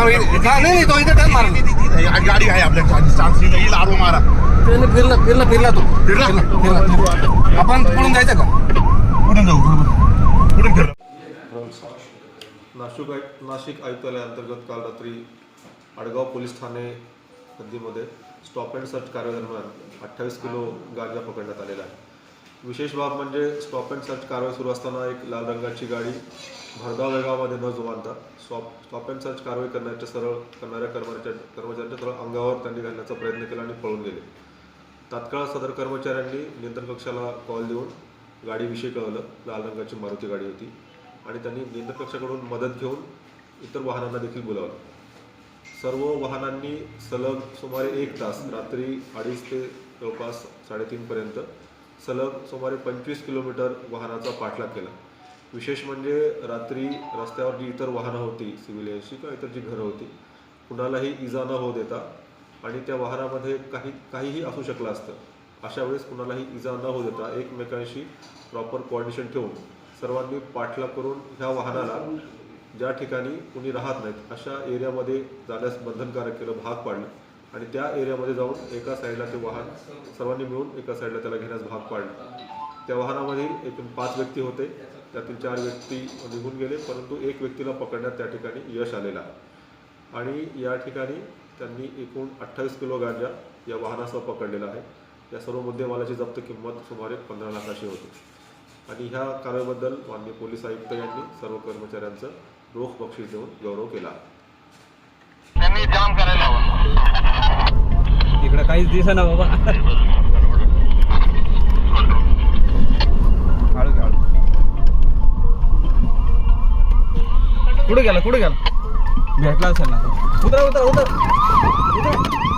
नाही नाही नाही, तो इथे टर्न गाडी आहे आपल्या चान्स येईल आरो मारा. ट्रेन फिरला फिरला फिरला तो. फिरला? फिरला. आपण पुढून जायचं का? कुठून जाऊ कुठून फिरलो नाशिक आय नाशिक आयुक्तालयाअंतर्गत काल रात्री आडगाव पोलीस ठाणे हद्दीमध्ये स्टॉप अँड सर्च कारवाईदरम्यान अठ्ठावीस किलो गांजा पकडण्यात आलेला आहे. विशेष बाब म्हणजे स्टॉप अँड सर्च कारवाई सुरू असताना एक लाल रंगाची गाडी भरधाव न जुमानता स्टॉप स्टॉप अँड सर्च कारवाई करण्याच्या सरळ करणाऱ्या कर्मचाऱ्या कर्मचाऱ्यांच्या सरळ अंगावर त्यांनी घालण्याचा प्रयत्न केला आणि पळून गेले. तात्काळ सदर कर्मचाऱ्यांनी नियंत्रण कक्षाला कॉल देऊन गाडीविषयी कळवलं. लाल रंगाची मारुती गाडी होती आणि त्यांनी नियंत्रण कक्षाकडून मदत घेऊन इतर वाहनांना देखील बोलावलं. सर्व वाहनांनी सलग सुमारे एक तास रात्री अडीच ते जवळपास साडेतीनपर्यंत सलग सुमारे पंचवीस किलोमीटर वाहनाचा पाठलाग केला. विशेष म्हणजे रात्री रस्त्यावर जी इतर वाहनं होती सिव्हिल एनची किंवा इतर जी घरं होती. कुणालाही इजा न होऊ देता आणि त्या वाहनामध्ये काही काहीही असू शकलं असतं अशा वेळेस कुणालाही इजा न होऊ देता एकमेकांशी प्रॉपर कोऑर्डिनेशन ठेवून सर्वांनी पाठलाग करून ह्या वाहनाला ज्या ठिकाणी कुणी राहत नाहीत अशा एरियामध्ये जाण्यास बंधनकारक केलं भाग पाडलं आणि त्या एरियामध्ये जाऊन एका साईडला ते वाहन सर्वांनी मिळून एका साईडला त्याला घेण्यास भाग पाडलं. त्या वाहनामधील एकूण पाच व्यक्ती होते. त्यातील चार व्यक्ती निघून गेले परंतु एक व्यक्तीला पकडण्यात त्या ठिकाणी यश आलेलं आहे. आणि या ठिकाणी त्यांनी एकूण अठ्ठावीस किलो गांजा या वाहनासह पकडलेला आहे. या सर्व मुद्देमालाची जप्त किंमत सुमारे पंधरा लाखाची होती. आणि ह्या कारवाईबद्दल माननीय पोलीस आयुक्त यांनी सर्व कर्मचाऱ्यांचं रोख बक्षीस देऊन गौरव केला. त्यांनी जाम करायला हवा इकडं काहीच दिसेना बाबा. कुठे गेला? कुठे गेला? भेटला असेल ना उतर उतर उतर.